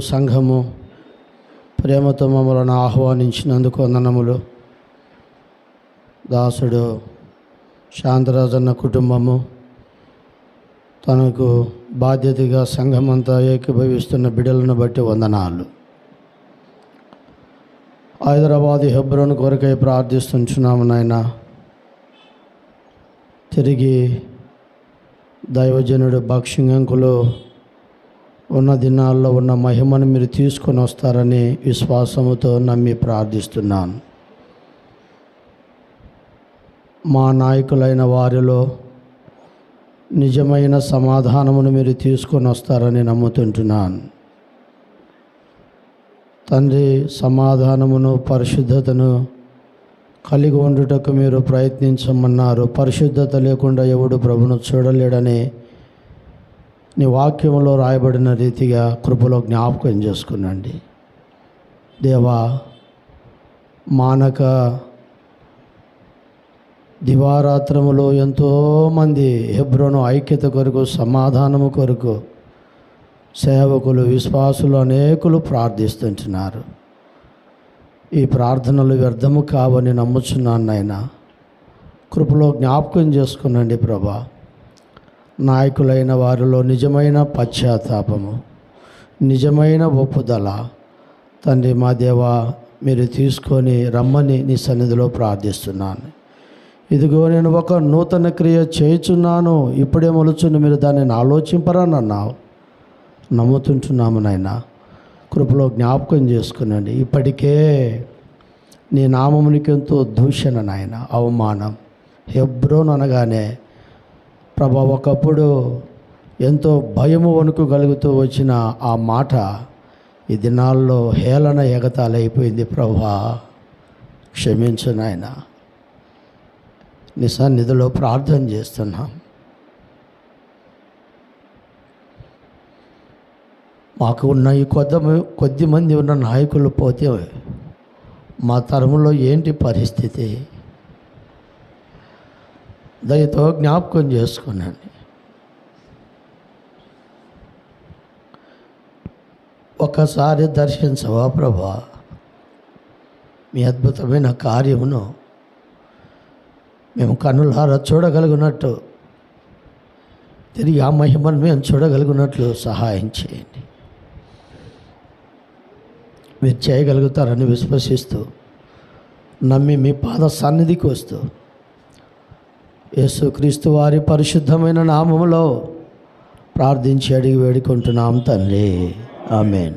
సంఘము ప్రేమతో మమ్మలను ఆహ్వానించినందుకు వందనములు. దాసుడు శాంతరాజన్న కుటుంబము తనకు బాధ్యతగా సంఘమంతా ఏకీభవిస్తున్న బిడలను బట్టి వందనాలు. హైదరాబాద్ హెబ్రోన్ కొరకై ప్రార్థిస్తున్నాము నాయన. తిరిగి దైవజనుడు భక్షింగంకులు ఉన్న దినాల్లో ఉన్న మహిమను మీరు తీసుకొని వస్తారని విశ్వాసముతో నమ్మి ప్రార్థిస్తున్నాను. మా నాయకులైన వారిలో నిజమైన సమాధానమును మీరు తీసుకొని వస్తారని నమ్ముతుంటున్నాను. తండ్రి సమాధానమును పరిశుద్ధతను కలిగి ఉండుటకు మీరు ప్రయత్నించమన్నారు. పరిశుద్ధత లేకుండా ఎవడు ప్రభును చూడలేడని నీ వాక్యంలో రాయబడిన రీతిగా కృపలో జ్ఞాపకం చేసుకునండి. దేవా మానక దివారాత్రములో ఎంతోమంది హెబ్రోను ఐక్యత కొరకు సమాధానము కొరకు సేవకులు విశ్వాసులు అనేకులు ప్రార్థిస్తుంటున్నారు. ఈ ప్రార్థనలు వ్యర్థము కావని నమ్ముచున్నాను నాయన. కృపలో జ్ఞాపకం చేసుకునండి ప్రభా. నాయకులైన వారిలో నిజమైన పశ్చాత్తాపము నిజమైన ఒప్పుదల. తండ్రి మా దేవ మీరు తీసుకొని రమ్మని నీ సన్నిధిలో ప్రార్థిస్తున్నాను. ఇదిగో నేను ఒక నూతన క్రియ చేయుచున్నాను. ఇప్పుడే మొలుచుని మీరు దానిని ఆలోచింపరానన్నావు. నమ్ముతుంటున్నాము నాయన. కృపలో జ్ఞాపకం చేసుకునండి. ఇప్పటికే నీ నామమునికి ఎంతో దూషణ నాయన. అవమానం. హెబ్రోన్ అనగానే ప్రభా ఒకప్పుడు ఎంతో భయము వణుకు కలుగుతూ వచ్చిన ఆ మాట ఈ దినాల్లో హేళన ఎగతాలైపోయింది ప్రభా. క్షమించు నాయన. నీ సన్నిధిలో ప్రార్థన చేస్తున్నాం. మాకు ఉన్న ఈ కొద్ది కొద్ది మంది ఉన్న నాయకులు పోతే మా తరంలో ఏంటి పరిస్థితి? దయతో జ్ఞాపకం చేసుకున్నాను ఒకసారి దర్శించవా ప్రభా? మీ అద్భుతమైన కార్యమును మేము కన్నులారా చూడగలిగినట్టు తిరిగి ఆ మహిమను మేము చూడగలిగినట్లు సహాయం చేయండి. మీరు చేయగలుగుతారని విశ్వసిస్తూ నమ్మి మీ పాద సన్నిధికి వస్తూ యేసుక్రీస్తు వారి పరిశుద్ధమైన నామములో ప్రార్థించి అడిగి వేడుకుంటున్నాం తండ్రి. ఆమెన్.